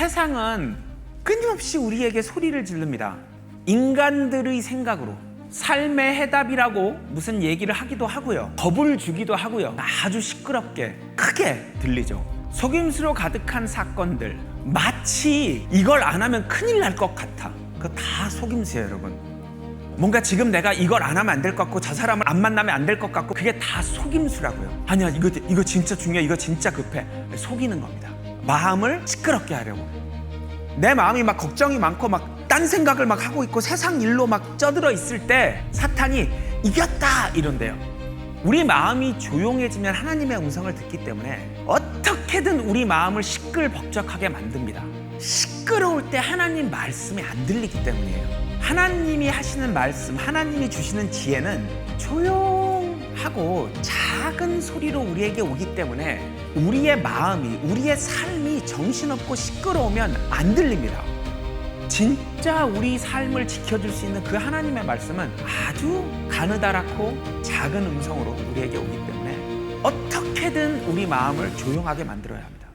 세상은 끊임없이 우리에게 소리를 지릅니다. 인간들의 생각으로 삶의 해답이라고 무슨 얘기를 하기도 하고요. 겁을 주기도 하고요. 아주 시끄럽게 크게 들리죠. 속임수로 가득한 사건들 마치 이걸 안 하면 큰일 날 것 같아. 그거 다 속임수예요, 여러분. 뭔가 지금 내가 이걸 안 하면 안 될 것 같고 저 사람을 안 만나면 안 될 것 같고 그게 다 속임수라고요. 아니야 이거 이거 진짜 중요해 이거 진짜 급해 속이는 겁니다. 마음을 시끄럽게 하려고 내 마음이 막 걱정이 많고 막 딴 생각을 막 하고 있고 세상 일로 막 쩌들어 있을 때 사탄이 이겼다 이런데요. 우리 마음이 조용해지면 하나님의 음성을 듣기 때문에 어떻게든 우리 마음을 시끌벅적하게 만듭니다. 시끄러울 때 하나님 말씀이 안 들리기 때문이에요. 하나님이 하시는 말씀, 하나님이 주시는 지혜는 조용하고 작은 소리로 우리에게 오기 때문에 우리의 마음이, 우리의 삶이 정신없고 시끄러우면 안 들립니다. 진짜 우리 삶을 지켜줄 수 있는 그 하나님의 말씀은 아주 가느다랗고 작은 음성으로 우리에게 오기 때문에 어떻게든 우리 마음을 조용하게 만들어야 합니다.